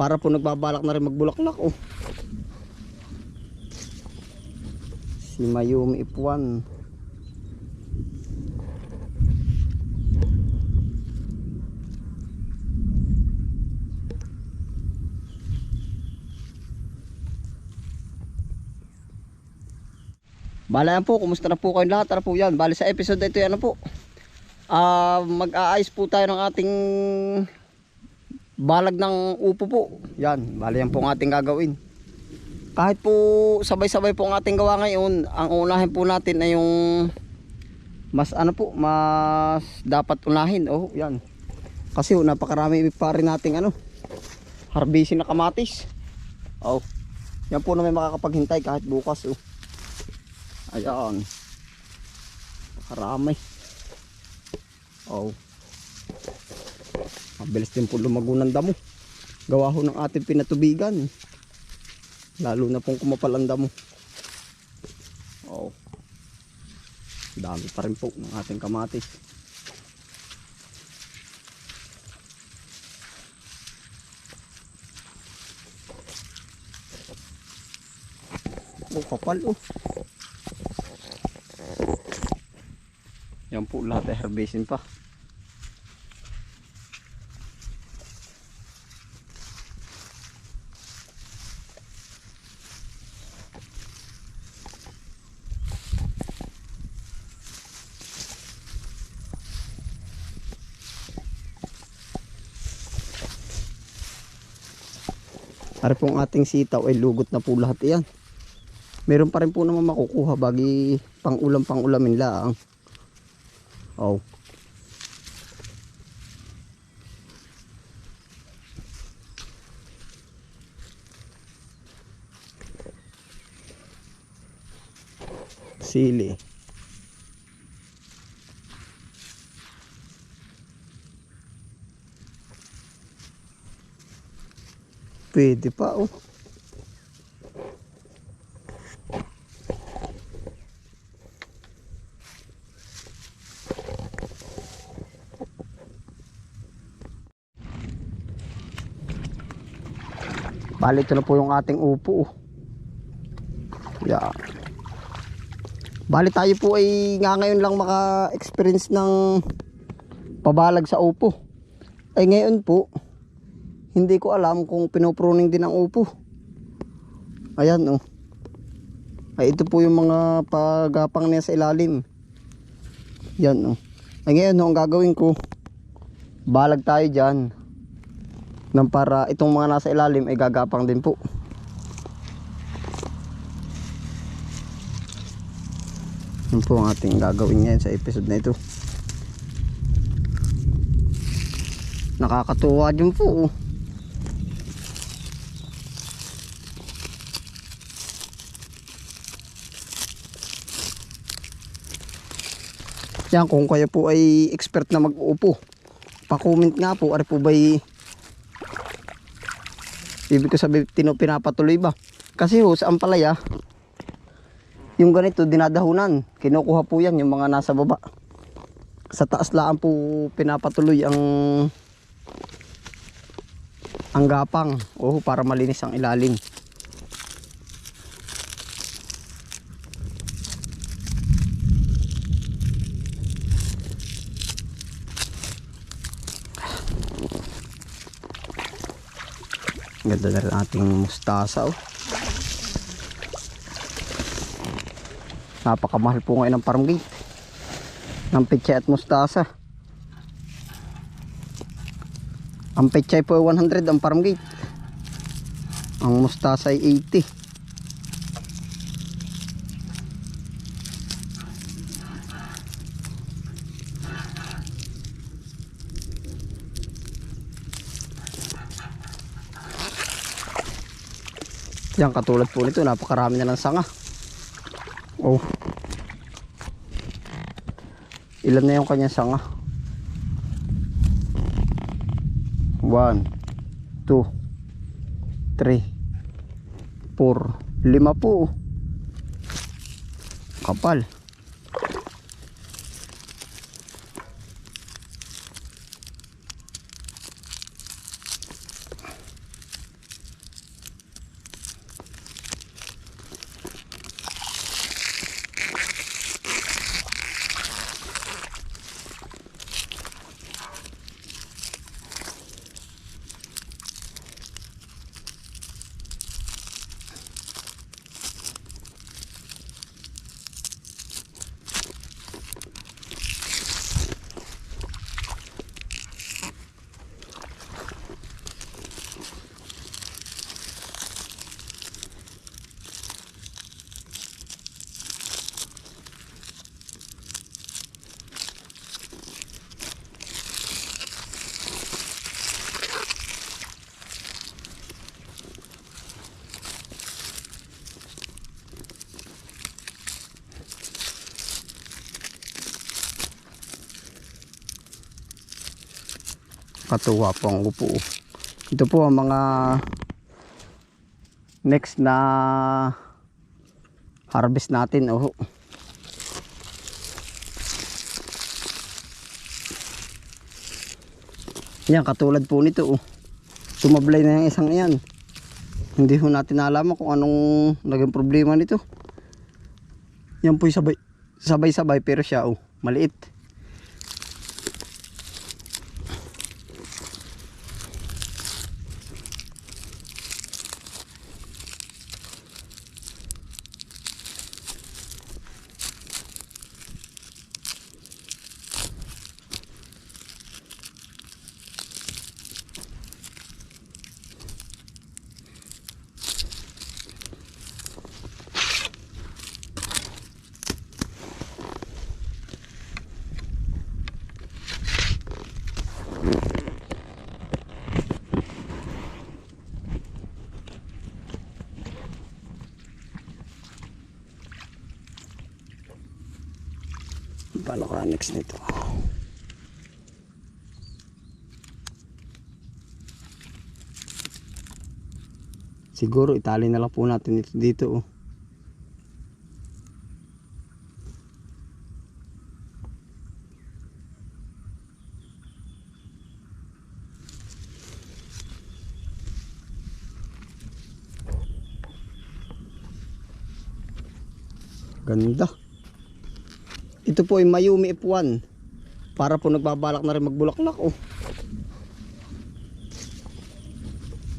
Para po nagbabalak na rin magbulaklak oh. Si Mayumi Ipuan. Bala po, kumusta na po kayong lahat? Tara po yan. Bali sa episode ito ano po. Ah, mag-aayos po tayo ng ating balag ng upo po. Yan, bali yan po ang ating gagawin. Kahit po sabay-sabay po ang ating gawa ngayon, ang unahin po natin ay yung mas ano po, mas dapat unahin. Oh, yan. Kasi oh, napakarami pa rin nating ano, harbisin na kamatis. Oh, yan po na may makakapaghintay kahit bukas. Oh. Ayan. Karami. Oh. Mabilis din po lumago ng damo. Gawa ho ng ating pinatubigan. Lalo na pong kumapal ang damo. Oh. Dami pa rin po ng ating kamatis. Oh, kapal oh. Yan po lahat ay herbacein pa. Pong ating sitaw ay lugot na po lahat yan. Meron pa rin po naman makukuha bagi pang ulam pang ulamin lang. Oh. Sili. Pwede pa oh. Bali ito na po yung ating upo. oh. Yeah. Bali tayo po ay nga ngayon lang maka-experience ng pabalag sa upo. Ay ngayon po, hindi ko alam kung pinopruning din ang upo. Ayan oh. Ay ito po yung mga pagapang niya sa ilalim. Yan oh. Ay ngayon oh, ang gagawin ko, balag tayo dyan nang para itong mga nasa ilalim ay gagapang din po. Yun po ang ating gagawin ngayon sa episode na ito. Nakakatuwa din po. oh. Yan, kung kayo po ay expert na mag-uupo, pa-comment nga po, ari po ba'y Ibig ko sabihin, tino, pinapatuloy ba? Kasi ho, sa ampalaya, yung ganito, dinadahunan. Kinukuha po yan, yung mga nasa baba. Sa taas laan po pinapatuloy ang ang gapang. Oh, para malinis ang ilalim. Ganda na rin ating mustasa oh. Napakamahal po ngayon ng farm gate. Ng pechay at mustasa. Ang pechay po ay 100 ang farm. Ang mustasa ay 80. Yan katulad po nito, napakarami na ng sanga. Oh. Ilan na yung kanyang sanga? 1 2 3 4 5 po. Kapal. Katuwa po ang upo. Ito po ang mga next na harvest natin. Oh. Yan, katulad po nito. Oh. Sumablay na yung isang yan. Hindi ho natin nalaman kung anong naging problema nito. Yan po yung sabay, sabay-sabay pero siya oh, maliit. Paano ka next nito? Siguro itali na lang po natin ito dito. Oh. Ganda. Ito po ay Mayumi F1. Para po nagbabalak na rin magbulaklak oh.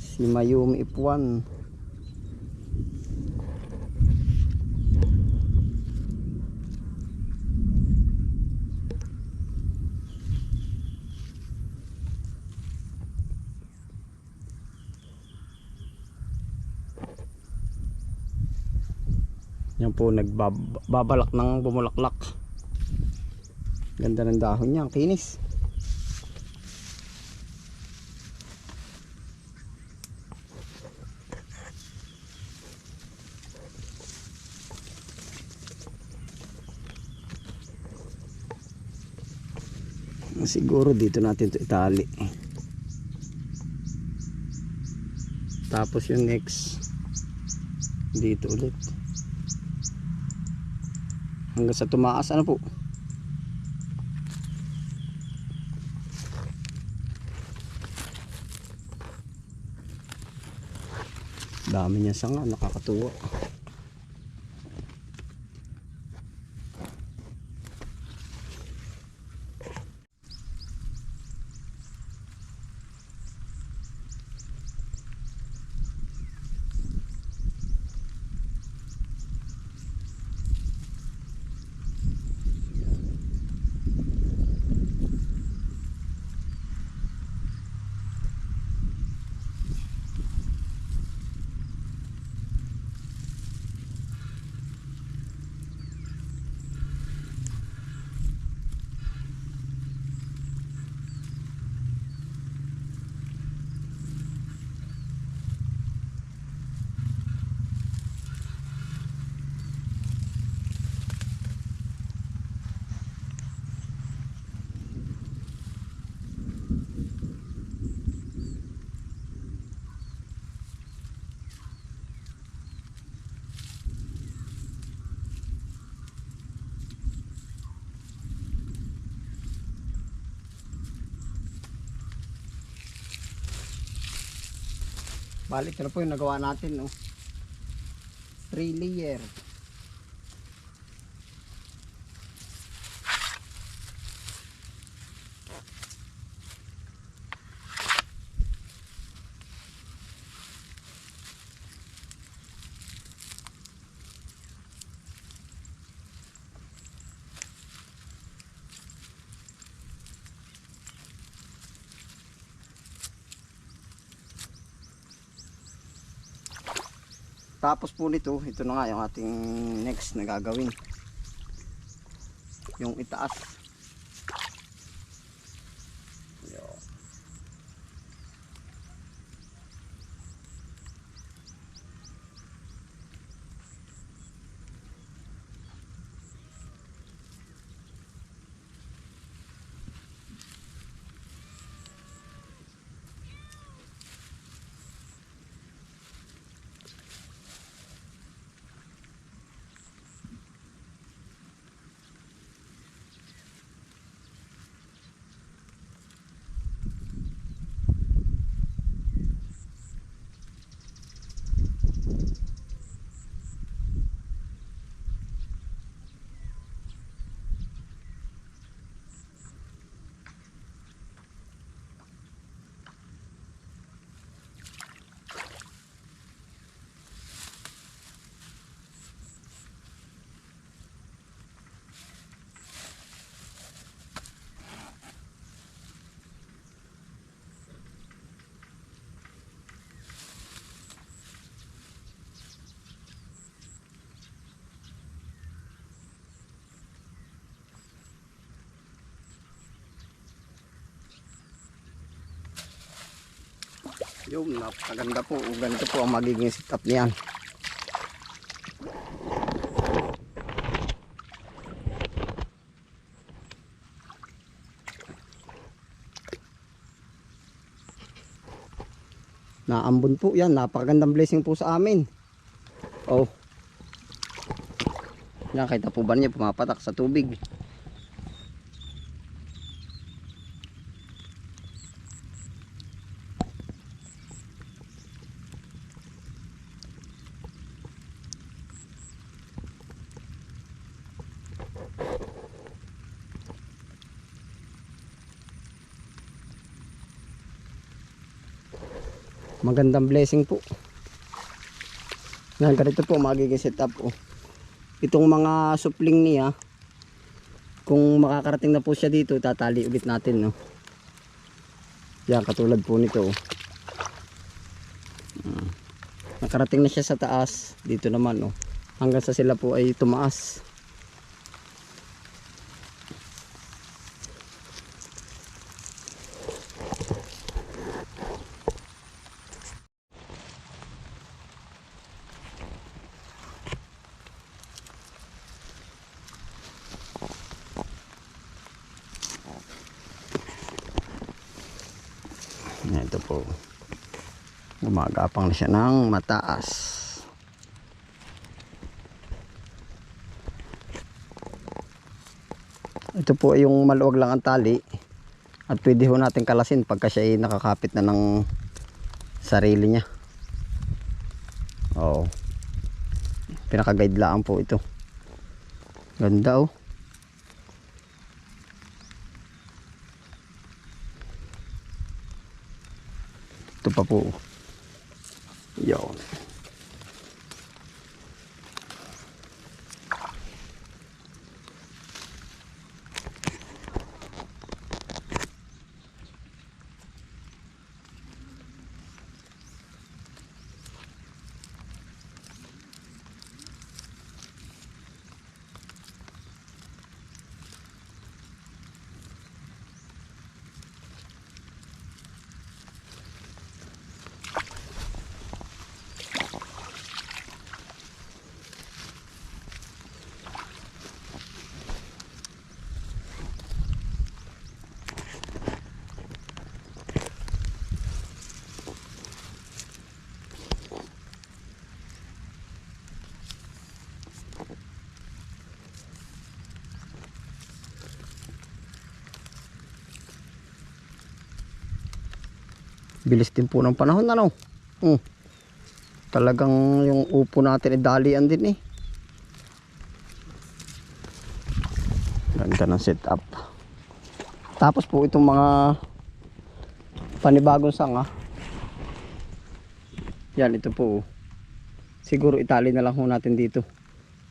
Si Mayumi F1. Yan po nagbabalak ng bumulaklak. Ganda ng dahon niya, ang kinis. Siguro dito natin ito itali. Tapos yung next dito ulit. Hanggang sa tumaas ano po? Dami niya sanga, nakakatuwa. Balik na po yung nagawa natin, no? Three layer. Tapos po nito, ito na nga yung ating next na gagawin. Yung itaas. Yun. Yung napakaganda po. Ganito po ang magiging setup niyan. Naambon po yan. Napakagandang blessing po sa amin. Oh. Nakita po ba niya pumapatak sa tubig? Magandang blessing po. Yan, ganito po magiging setup po. Itong mga supling niya, kung makakarating na po siya dito, tatali ulit natin, no. Yan, katulad po nito. oh. Ah. nakarating na siya sa taas, dito naman, oh. Hanggang sa sila po ay tumaas. Yan, Ito po. Gumagapang na siya ng mataas. Ito po ay yung maluwag lang ang tali. At pwede ho natin kalasin pagka siya ay nakakapit na ng sarili niya. Oo. Pinaka-guide lang po ito. Ganda oh. Ito pa po. Yun. Bilis din po ng panahon ano. Hmm. Talagang yung upo natin ay dalian din eh. Ganda ng setup. Tapos po itong mga panibagong sanga. Yan ito po. Siguro itali na lang ho natin dito.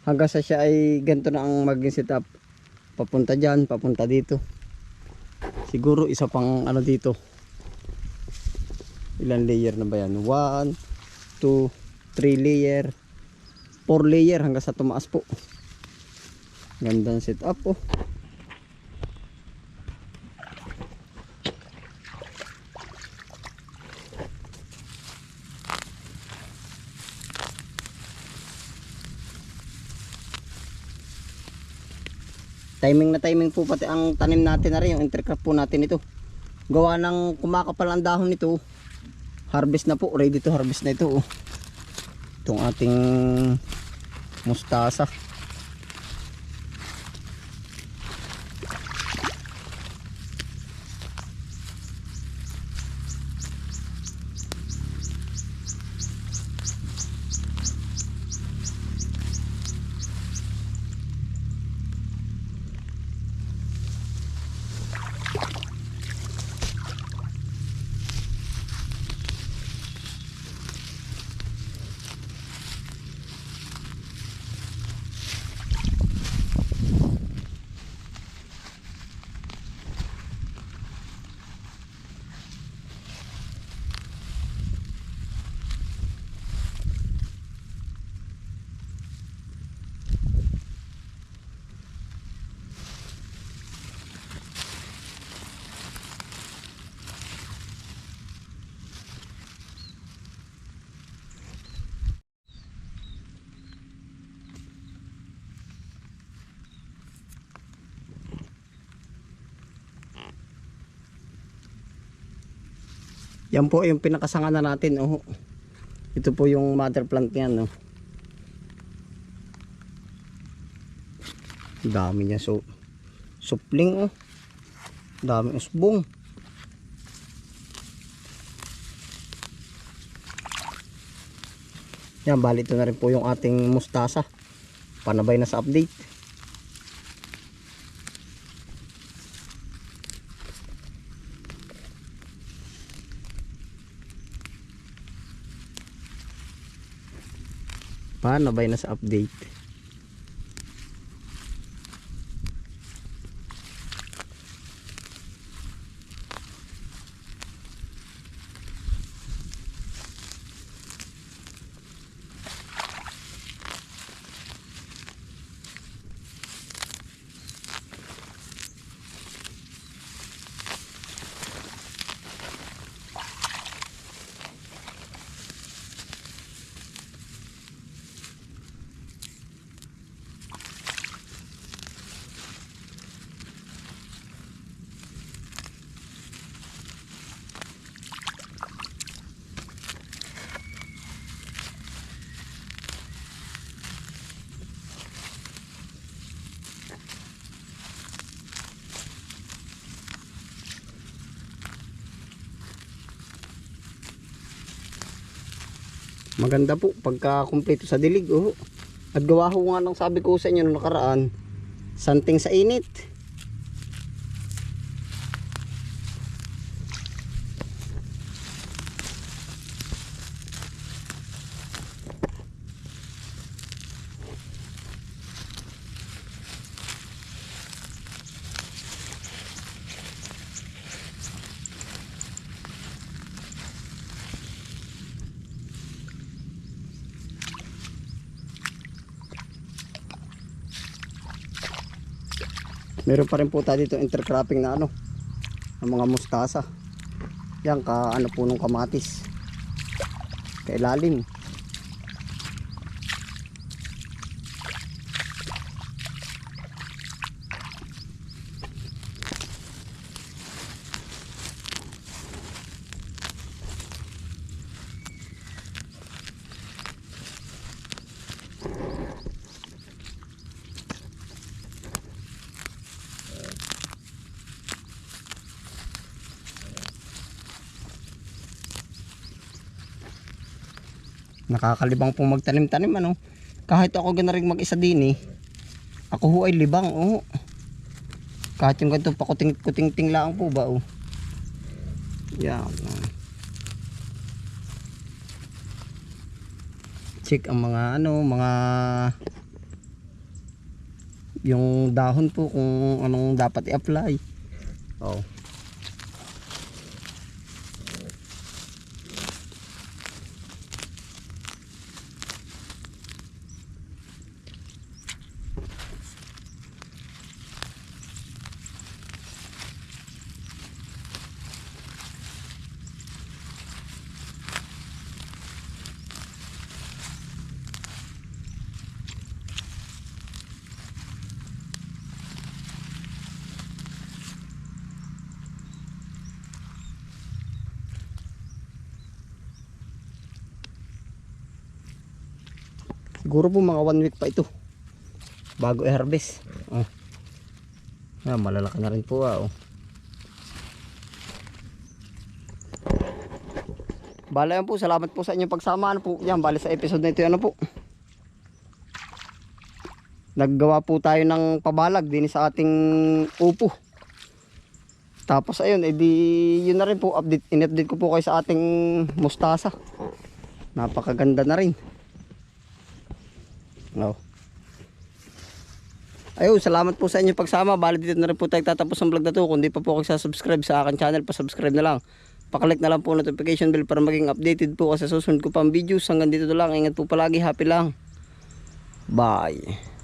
Hanggang sa siya ay ganito na ang maging setup. Papunta dyan, papunta dito. Siguro isa pang ano dito ilan layer na ba yan? 1 2 3 layer. 4 layer hanggang sa tumaas po. Gandang setup po timing na timing po pati ang tanim natin na rin yung intercrop po natin ito. Gawa ng kumakapal ang dahon nito harvest na po ready to harvest na ito oh. itong ating mustasa Yan po yung pinakasanga na natin. Oh. Ito po yung mother plant niyan. Oh. Dami niya. So, supling. Oh. Dami usbong. Yan, bali ito na rin po yung ating mustasa. Panabay na sa update. Panabay na sa update. Maganda po pagka kumpleto sa dilig. Oh. At gawa ko nga ng sabi ko sa inyo nung nakaraan. Santing sa init. Meron pa rin po tayo dito intercropping na ano. Ng mga mustasa. Yan ka ano po nung kamatis. Kailalim. Nakakalibang pong magtanim-tanim ano. Kahit ako ganaring mag-isa din eh. Ako ho ay libang oh. Kahit yung ganito pakuting-kuting-ting lang po ba oh. Yan. oh. Check ang mga ano, mga yung dahon po kung anong dapat i-apply. Siguro po mga one week pa ito. Bago i-harvest. Oh. Ah, malalaki na rin po ah. Oh. Bala yan po, salamat po sa inyong pagsama. Ano po, yan, bali sa episode na ito, ano po. Naggawa po tayo ng pabalag din sa ating upo. Tapos ayun, edi yun na rin po, update, in-update ko po kayo sa ating mustasa. Napakaganda na rin. No. Ayun, salamat po sa inyong pagsama. Bali dito na rin po tayo tatapos ang vlog na to. Kung di pa po kayo subscribe sa akin channel, pa-subscribe na lang. Pakalik na lang po notification bell para maging updated po kasi susunod ko pang videos. Hanggang dito na lang. Ingat po palagi. Happy lang. Bye.